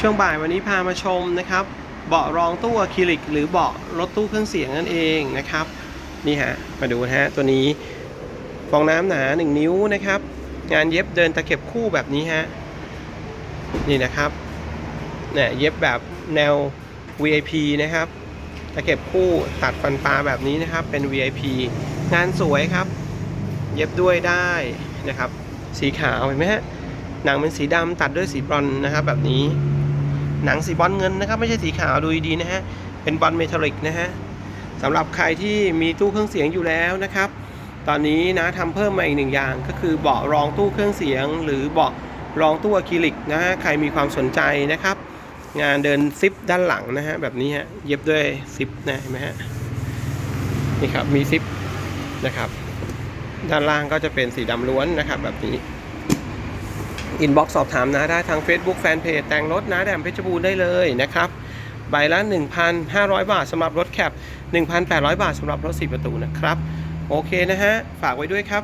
ช่วงบ่ายวันนี้พามาชมนะครับ เบาะรองตู้อะคริลิก หรือเบาะรถตู้เครื่องเสียงนั่นเองนะครับ นี่ฮะ มาดูนะฮะ ตัวนี้ฟองน้ำหนา 1 นิ้วนะครับ งานเย็บเดินตะเข็บคู่แบบนี้ฮะ นี่นะครับเนี่ยเย็บแบบแนว VIP นะครับ ตะเข็บคู่ตัดฟันปลาแบบนี้นะครับ เป็น VIP งานสวยครับ เย็บด้วยได้นะครับ สีขาวเห็นไหมฮะ หนังเป็นสีดำตัดด้วยสีบรอนนะครับแบบนี้ หนังสีบอลเงินนะครับไม่ใช่สีขาวดูดีนะฮะเป็นบอลเมทัลลิกนะฮะสำหรับใครที่มีตู้เครื่องเสียงอยู่แล้วนะครับ ตอนนี้นะทำเพิ่มมาอีกหนึ่งอย่าง ก็คือเบาะรองตู้เครื่องเสียง หรือเบาะรองตู้อะคริลิกนะฮะใครมีความสนใจนะครับ งานเดินซิปด้านหลังนะฮะแบบนี้ฮะเย็บด้วยซิปนะเห็นไหมฮะนี่ครับมีซิปนะครับ ด้านล่างก็จะเป็นสีดำล้วนนะครับแบบนี้ อินบ็อกซ์สอบถามนะได้ทาง Facebook Fanpage แต่งรถนะแดมเพชรบูรณ์ได้เลยนะครับใบละ 1,500 บาทสำหรับรถแคป 1,800 บาทสำหรับรถ 4 ประตูนะครับ โอเคนะฮะ ฝากไว้ด้วยครับ